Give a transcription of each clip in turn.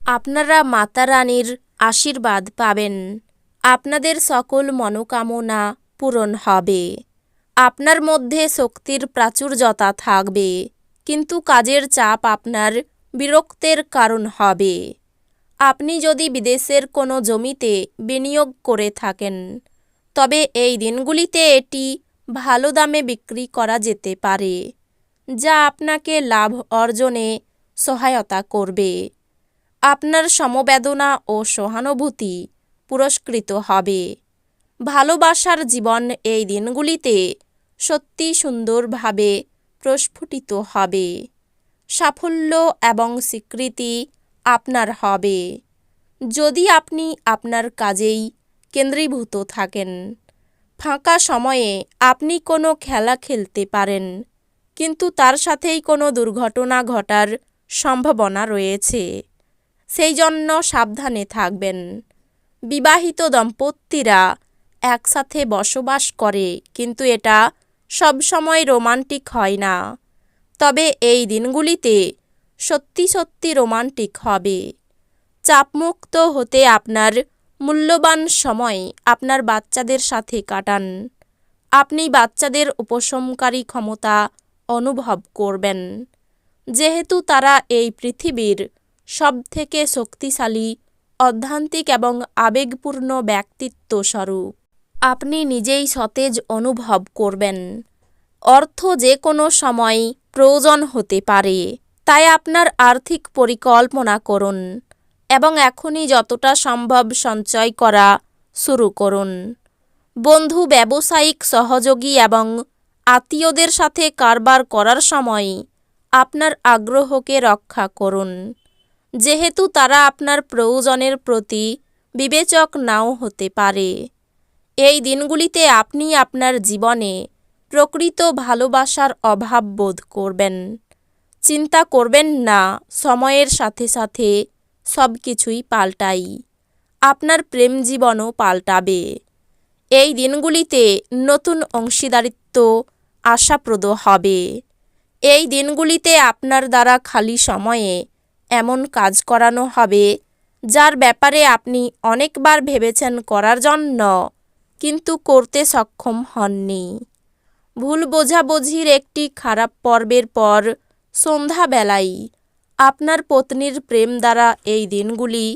আপনারা মাতা রানীর আশীর্বাদ পাবেন। আপনাদের সকল মনোকামনা পূরণ হবে। আপনার মধ্যে শক্তির প্রাচুর্যতা থাকবে, কিন্তু কাজের চাপ আপনার বিরক্তের কারণ হবে। আপনি যদি বিদেশের কোনো জমিতে বিনিয়োগ করে থাকেন, তবে এই দিনগুলিতে এটি ভালো দামে বিক্রি করা যেতে পারে, যা আপনাকে লাভ অর্জনে সহায়তা করবে। আপনার সমবেদনা ও সহানুভূতি পুরস্কৃত হবে। ভালোবাসার জীবন এই দিনগুলিতে সত্যি সুন্দরভাবে প্রস্ফুটিত হবে। সাফল্য এবং স্বীকৃতি আপনার হবে। যদি আপনি আপনার কাজেই কেন্দ্রীভূত থাকেন, ফাঁকা সময়ে আপনি কোনো খেলা খেলতে পারেন, কিন্তু তার সাথেই কোনো দুর্ঘটনা ঘটার সম্ভাবনা রয়েছে। সেই জন্য সাবধানে থাকবেন। বিবাহিত দম্পতিরা একসাথে বসবাস করে, কিন্তু এটা সবসময় রোমান্টিক হয় না। তবে এই দিনগুলিতে সত্যি সত্যি রোমান্টিক হবে। চাপমুক্ত হতে আপনার মূল্যবান সময় আপনার বাচ্চাদের সাথে কাটান। আপনি বাচ্চাদের উপশমকারী ক্ষমতা অনুভব করবেন। যেহেতু তারা এই পৃথিবীর সবথেকে শক্তিশালী, অধ্যান্তিক এবং আবেগপূর্ণ ব্যক্তিত্ব স্বরূপ। আপনি নিজেই সতেজ অনুভব করবেন। অর্থ যে কোনো সময় প্রয়োজন হতে পারে। তাই আপনার আর্থিক পরিকল্পনা করুন এবং এখনই যতটা সম্ভব সঞ্চয় করা শুরু করুন। বন্ধু, ব্যবসায়িক সহযোগী এবং আত্মীয়দের সাথে কারবার করার সময় আপনার আগ্রহকে রক্ষা করুন। যেহেতু তারা আপনার প্রয়োজনের প্রতি বিবেচক নাও হতে পারে। এই দিনগুলিতে আপনি আপনার জীবনে প্রকৃত ভালোবাসার অভাব বোধ করবেন। চিন্তা করবেন না, সময়ের সাথে সাথে সব কিছুই পাল্টাই। আপনার প্রেম জীবনও পাল্টাবে। এই দিনগুলিতে নতুন অংশীদারিত্ব আশাপ্রদ হবে। এই দিনগুলিতে আপনার দ্বারা খালি সময়ে এমন কাজ করানো হবে, যার ব্যাপারে আপনি অনেকবার ভেবেছেন করার জন্য, কিন্তু করতে সক্ষম হননি। ভুল বোঝাবুঝির একটি খারাপ পর্বের পর সন্ধ্যাবেলায় আপনার পত্নীর প্রেম দ্বারা এই দিনগুলি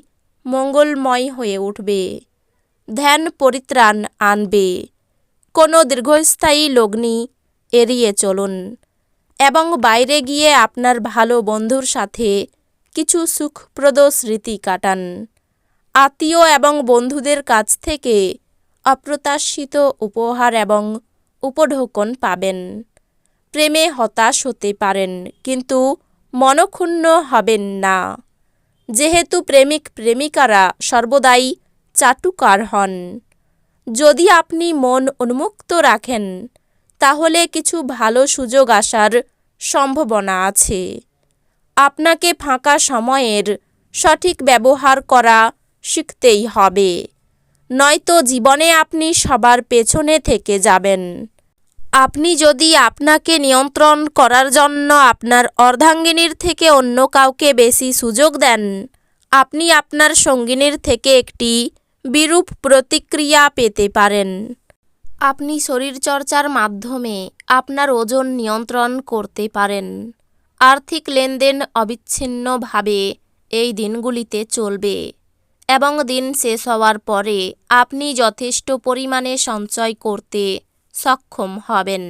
মঙ্গলময় হয়ে উঠবে। ধ্যান পরিত্রাণ আনবে। কোনো দীর্ঘস্থায়ী লগ্নি এড়িয়ে চলুন এবং বাইরে গিয়ে আপনার ভালো বন্ধুর সাথে কিছু সুখপ্রদ স্মৃতি কাটান। আত্মীয় এবং বন্ধুদের কাছ থেকে অপ্রত্যাশিত উপহার এবং উপঢৌকন পাবেন। প্রেমে হতাশ হতে পারেন, কিন্তু মনক্ষুণ্ণ হবেন না। যেহেতু প্রেমিক প্রেমিকারা সর্বদাই চাটুকার হন। যদি আপনি মন উন্মুক্ত রাখেন, তাহলে কিছু ভালো সুযোগ আসার সম্ভাবনা আছে। আপনাকে ফাঁকা সময়ের সঠিক ব্যবহার করা শিখতেই হবে। নয়তো জীবনে আপনি সবার পেছনে থেকে যাবেন। আপনি যদি আপনাকে নিয়ন্ত্রণ করার জন্য আপনার অর্ধাঙ্গিনীর থেকে অন্য কাউকে বেশি সুযোগ দেন, আপনি আপনার সঙ্গিনীর থেকে একটি বিরূপ প্রতিক্রিয়া পেতে পারেন। আপনি শরীরচর্চার মাধ্যমে আপনার ওজন নিয়ন্ত্রণ করতে পারেন। আর্থিক লেনদেন অবিচ্ছিন্নভাবে এই দিনগুলিতে চলবে এবং দিন শেষ হওয়ার পরে আপনি যথেষ্ট পরিমাণে সঞ্চয় করতে সক্ষম হবেন।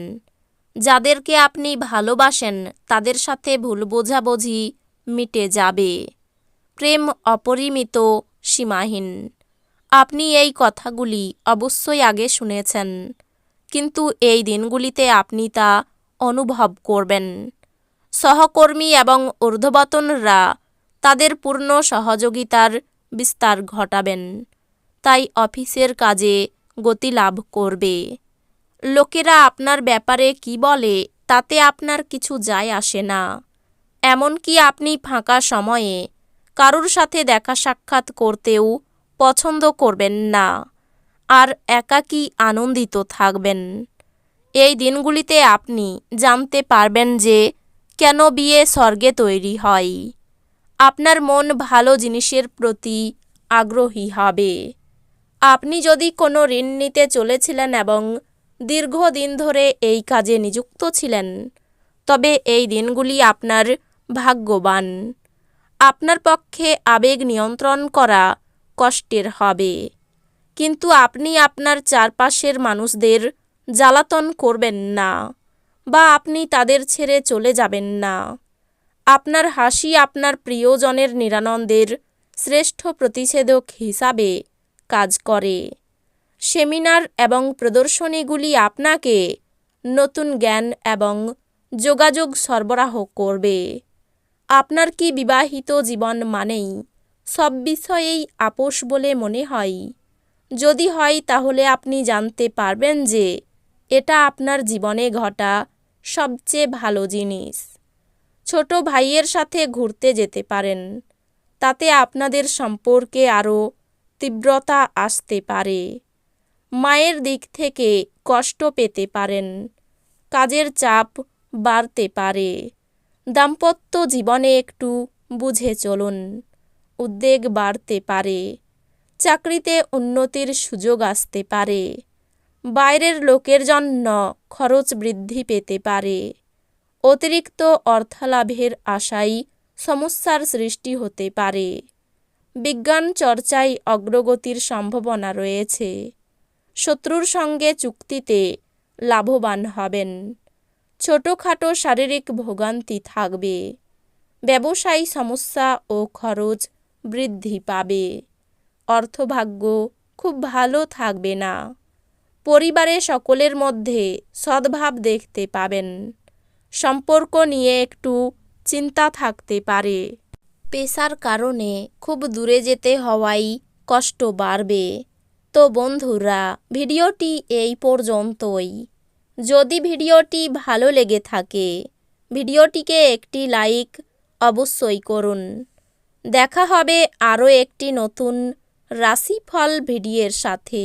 যাদেরকে আপনি ভালোবাসেন, তাদের সাথে ভুল বোঝাবুঝি মিটে যাবে। প্রেম অপরিমিত, সীমাহীন। আপনি এই কথাগুলি অবশ্যই আগে শুনেছেন, কিন্তু এই দিনগুলিতে আপনি তা অনুভব করবেন। সহকর্মী এবং ঊর্ধ্ববতনরা তাদের পূর্ণ সহযোগিতার বিস্তার ঘটাবেন। তাই অফিসের কাজে গতি লাভ করবে। লোকেরা আপনার ব্যাপারে কি বলে তাতে আপনার কিছু যায় আসে না। এমনকি আপনি ফাঁকা সময়ে কারুর সাথে দেখা সাক্ষাৎ করতেও পছন্দ করবেন না আর একাকী আনন্দিত থাকবেন। এই দিনগুলিতে আপনি জানতে পারবেন যে কেন বিয়ে স্বর্গে তৈরি হয়? আপনার মন ভালো জিনিসের প্রতি আগ্রহী হবে। আপনি যদি কোনো ঋণ নিতে চলেছিলেন এবং দীর্ঘদিন ধরে এই কাজে নিযুক্ত ছিলেন, তবে এই দিনগুলি আপনার ভাগ্যবান। আপনার পক্ষে আবেগ নিয়ন্ত্রণ করা কষ্টের হবে। কিন্তু আপনি আপনার চারপাশের মানুষদের জ্বালাতন করবেন না। বা আপনি তাদের ছেড়ে চলে যাবেন না। আপনার হাসি আপনার প্রিয়জনের নিরানন্দের শ্রেষ্ঠ প্রতিষেধক হিসাবে কাজ করে। সেমিনার এবং প্রদর্শনীগুলি আপনাকে নতুন জ্ঞান এবং যোগাযোগ সরবরাহ করবে। আপনার কি বিবাহিত জীবন মানেই সব বিষয়েই আপোষ বলে মনে হয়? যদি হয় তাহলে আপনি জানতে পারবেন যে এটা আপনার জীবনে ঘটা সবচেয়ে ভালো জিনিস। ছোট ভাইয়ের সাথে ঘুরতে যেতে পারেন। তাতে আপনাদের সম্পর্কে আরও তীব্রতা আসতে পারে। মায়ের দিক থেকে কষ্ট পেতে পারেন। কাজের চাপ বাড়তে পারে। দাম্পত্য জীবনে একটু বুঝে চলুন। উদ্বেগ বাড়তে পারে। চাকরিতে উন্নতির সুযোগ আসতে পারে। বাইরের লোকের জন্য খরচ বৃদ্ধি পেতে পারে। অতিরিক্ত অর্থলাভের আশায় সমস্যার সৃষ্টি হতে পারে। বিজ্ঞান চর্চায় অগ্রগতির সম্ভাবনা রয়েছে। শত্রুর সঙ্গে চুক্তিতে লাভবান হবেন। ছোটোখাটো শারীরিক ভোগান্তি থাকবে। ব্যবসায়ী সমস্যা ও খরচ বৃদ্ধি পাবে। অর্থভাগ্য খুব ভালো থাকবে না। পরিবারে সকলের মধ্যে সদ্ভাব দেখতে পাবেন। সম্পর্ক নিয়ে একটু চিন্তা থাকতে পারে। পেশার কারণে খুব দূরে যেতে হওয়াই কষ্ট বাড়বে। তো বন্ধুরা, ভিডিওটি এই পর্যন্তই। যদি ভিডিওটি ভালো লেগে থাকে, ভিডিওটিকে একটি লাইক অবশ্যই করুন। দেখা হবে আরও একটি নতুন রাশিফল ভিডিওর সাথে।